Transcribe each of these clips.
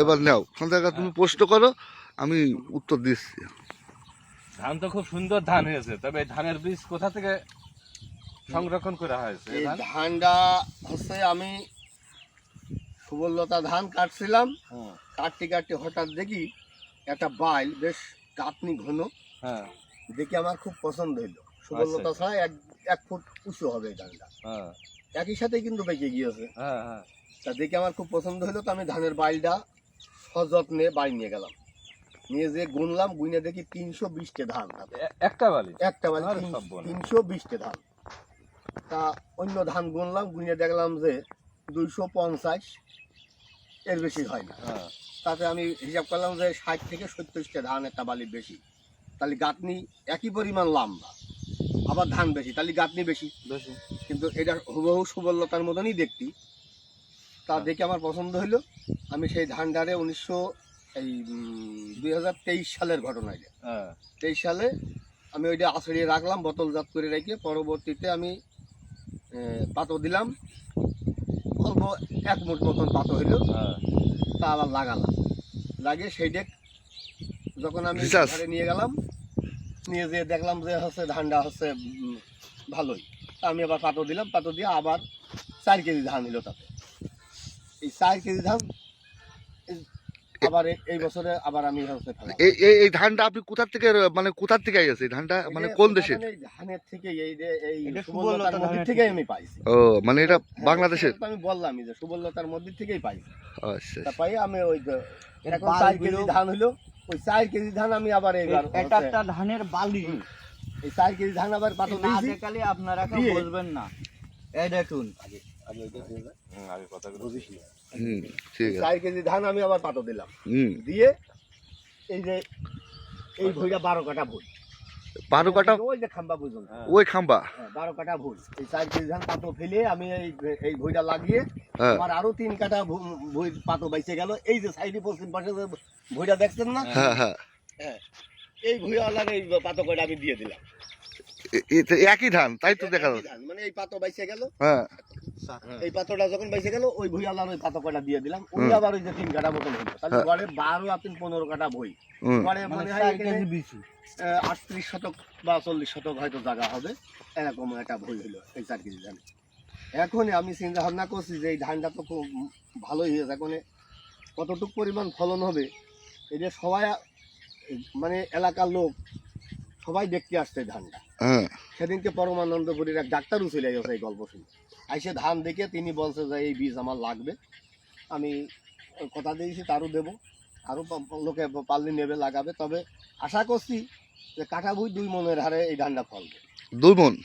এবার নাও ওখান থেকে তুমি প্রশ্ন করো আমি উত্তর দিচ্ছি। ধান তো খুব সুন্দর ধান হয়েছে তবে ধানের বীজ কোথা থেকে সংরক্ষণ করা হয়েছে? ধানটা হচ্ছে আমি সুবলতা ধান কাটছিলাম কাটতে কাটতে হঠাৎ দেখি একটা বাইল বেশ কাতনি ঘন হ্যাঁ। দেখে আমার খুব পছন্দ হইল। সুবলতা আচ্ছা। ছাড়া এক এক ফুট উঁচু হবে এই ধানটা। হ্যাঁ। একই সাথে কিন্তু বেঁকে গিয়েছে। হ্যাঁ হ্যাঁ। তা দেখে আমার খুব পছন্দ হলো তো আমি ধানের বাইলটা সযত্নে বাড়ি নিয়ে গেলাম। নিয়ে যে গুনলাম গুনে দেখি তিনশো বিশটে ধান। একটা বালি? একটা বালি তিনশো বিশটে ধান। তা অন্য ধান গুনলাম গুনে দেখলাম যে দুইশো পঞ্চাশ এর বেশি হয় না। হ্যাঁ। তাতে আমি হিসাব করলাম যে ষাট থেকে সত্তরটা ধান একটা বালি বেশি। তাহলে গাঁথনি একই পরিমাণ লম্বা আবার ধান বেশি তাহলে গাঁথনি বেশি। বেশি। কিন্তু এটা হুবহু সুবলতার মতনই দেখতি। তা দেখে আমার পছন্দ হলো আমি সেই ধানটারে উনিশশো এই দুই হাজার তেইশ সালের ঘটনা এটা হ্যাঁ। তেইশ সালে আমি ওইটা আছড়িয়ে রাখলাম বোতলজাত করে রেখে পরবর্তীতে আমি পাতো দিলাম। অল্প এক মুঠ মতন পাতো হইল। হ্যাঁ। তা আবার লাগালাম। লাগিয়ে সেইটা যখন আমি। ঘরে নিয়ে গেলাম নিয়ে যেয়ে দেখলাম যে হচ্ছে ধানটা হচ্ছে ভালোই। তা আমি আবার পাতো দিলাম। পাতো দিয়ে আবার চার কেজি ধান হলো তাতে। এই চার কেজি ধান আবার এই বছরে আবার আমি এই এই এই ধানটা আপনি কোথা থেকে মানে কোথা থেকে এই ধানটা মানে কোন এই ধানের থেকে এই এই মধ্যে থেকেই। আমি পাইছি। ও মানে এটা হ্যাঁ, বাংলাদেশের? সেটা আমি বললামই যে সুবর্ণতার মধ্যে থেকেই পাইছি। আচ্ছা তা পাই আমি ওই যে এর এখন চার কেজি ধান হইল ওই চার কেজি ধান আমি আবার এইবার এটা একটা ধানের বালি। এই চার কেজি ধান আবার পাতো দিয়েছি। আপনারা কেউ বলবেন না। এই দেখুন। হুম, আগে কথাগুলো হুম ঠিক আছে। চার কেজি ধান আমি আবার পাতো দিলাম। হুম। দিয়ে এই যে এই ভুইটা বারো কাটা ভুই। বারো কাটা ওই যে খাম্বা বুঝুন। হ্যাঁ। ওই খাম্বা? হ্যাঁ, বারো কাটা ভুই। এই চার কেজি ধান পাতো ফেলে আমি এই এই ভুইটা লাগিয়ে হ্যাঁ। আমার আরও তিন কাটা ভুই পাতো গেল। এই যে সাইডে পশ্চিম পাশে যে দেখছেন না? হ্যাঁ এই ভুইয়ালার এই পাতো কয়টা আমি দিয়ে দিলাম। একই ধান তাই তো দেখা যাচ্ছে। ধান, মানে এই পাতো বাইচে গেল। হ্যাঁ। এই পাতোটা যখন বাইসে গেল ওই ভুই ভুইয়ালার ওই পাতো কয়টা দিয়ে দিলাম ওই আবার ওই যে তিন কাটা মতন হলো তাহলে হ্যাঁ। গড়ে বারো আর তিন পনেরো কাটা বই গড়ে মানে হয় আটত্রিশ শতক বা চল্লিশ শতক হয়তো জায়গা হবে। এরকম একটা বই হলো এই চার কেজি ধান। এখন আমি চিন্তা ভাবনা করছি যে এই ধানটা তো খুব ভালোই হয়েছে। এখন কতটুকু পরিমাণ ফলন হবে এটা সবাই মানে এলাকার লোক সবাই দেখতে আসছে ধানটা। সেদিনকে পরমানন্দপুরীর এক ডাক্তারও চলে গেছে এই গল্প শুনে। আইসে ধান দেখে তিনি বলছে যে এই বীজ আমার লাগবে। আমি কথা দিয়েছি তারও দেবো। আরও লোকে পারলে নেবে লাগাবে। তবে আশা করছি যে কাটা বই দুই মনের হারে এই ধানটা ফলবে। দুই মন?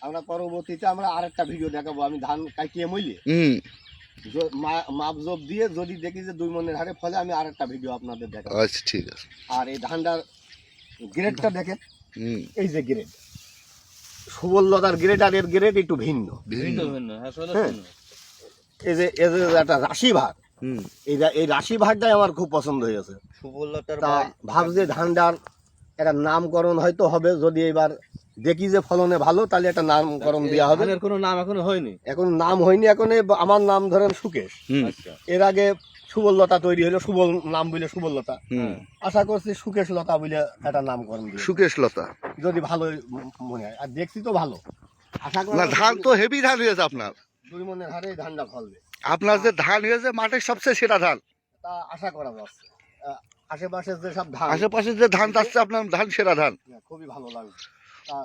আমরা পরবর্তীতে আমরা আরেকটা ভিডিও দেখাবো। আমি ধান কাটিয়ে মইলে। হুম। মা- মাপ জোপ দিয়ে যদি দেখি যে দুই মনের হারে ফলে আমি আরেকটা ভিডিও আপনাদের দেখাবো। আচ্ছা ঠিক আছে। আর এই ধানটার গ্রেডটা দেখেন। এই যে গ্রেড সুবলতার গ্রেড আর এর গ্রেড একটু ভিন্ন। ভিন্ন ভিন্ন ভিন্ন হ্যাঁ হ্যাঁ। শোনো এই যে এই যে একটা রাশি ভাগ হুম। এই যে- এই রাশি ভাগটাই আমার খুব পছন্দ হয়েছে তা বালি ভাবছি ধানটার একটা নামকরণ হয়তো হবে যদি এবার দেখি যে ফলনে ভালো তাহলে একটা নামকরণ দেওয়া হবে। কোনো নাম এখনও হয়নি? এখন নাম হয়নি এখন এই আমার নাম ধরেন সুকেশ। আচ্ছা। এর আগে সুবলতা তৈরি হলো সুবল নাম বলে সুবলতা আশা করছি সুকেশ লতা বলে একটা নামকরণ দিয়ে। সুকেশ লতা। যদি ভালো মনে হয় আর দেখছি তো ভালো। আশা করা না ধান তো হেভি ধান হয়েছে আপনার। দুই মনের হারে ধানটা ফলবে। আপনার যে ধান হয়েছে মাঠের সবচেয়ে সেরা ধান। তা আশা করা যাচ্ছে। আশেপাশে যেসব ধান। আশেপাশে যে ধান যাচ্ছে আপনার ধান সেরা ধান। হ্যাঁ, খুবই ভালো লাগবে তা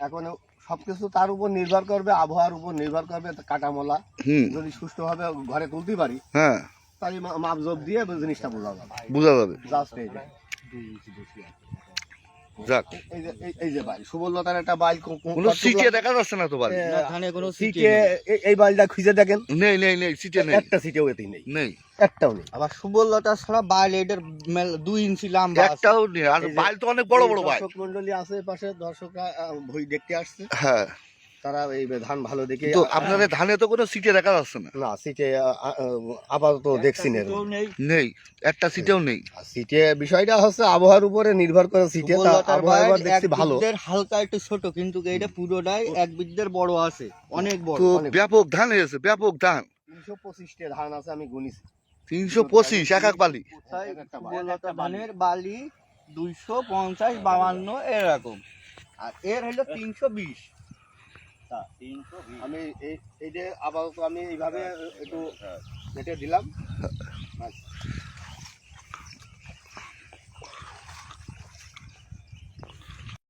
এখন সবকিছু তার উপর নির্ভর করবে আবহাওয়ার উপর নির্ভর করবে কাটামলা হুম। যদি সুষ্ঠুভাবে ঘরে তুলতে পারি হ্যাঁ। তাহলে মা- মাপ জোপ দিয়ে জিনিসটা বোঝা যাবে। বোঝা যাবে। জাস্ট এই যে। যাক। এই যে এই- এই যে বাইল সুবলতার একটা বাইল কো- কো- কোনো সিটে দেখা যাচ্ছে না তো বাড়ি? ধানে কোনো সিটে সিটে এই- এই বাইলটা খুঁজে দেখেন? নেই নেই নেই সিটে নেই। একটা সিটেও এতেই নেই। নেই। একটাও নেই। আবার সুবলতা ছাড়া এটার দুই ইঞ্চি লম্বা আছে। একটাও নেই। আর বাইল তো অনেক বড় বড় বাইল দর্শক মন্ডলী আশেপাশে দর্শকরা আহ, বই দেখতে আসছে। হ্যাঁ। তারা এই ধান ভালো দেখে তো আপনাদের ধানে তো কোনো সিটে দেখা যাচ্ছে না? না সিটে আপাতত দেখছি না নেই। নেই একটা সিটেও নেই। সিটে বিষয়টা হচ্ছে আবহাওয়ার উপরে নির্ভর করে সিটে আবহাওয়া দেখছি ভালো। হালকা একটু ছোট কিন্তু এটা পুরোটাই এক বিদ্যের বড় আছে অনেক বড়। তো ব্যাপক ধান হয়েছে ব্যাপক ধান। তিনশো পঁচিশটা ধান আছে আমি গুনিছি। তিনশো পঁচিশ এক এক বালি। ধানের বালি দুইশো পঞ্চাশ বাবান্ন এরকম। আর এর হলো তিনশো বিশ। আমি এই এই যে আপাতত আমি এইভাবে একটু কেটে দিলাম।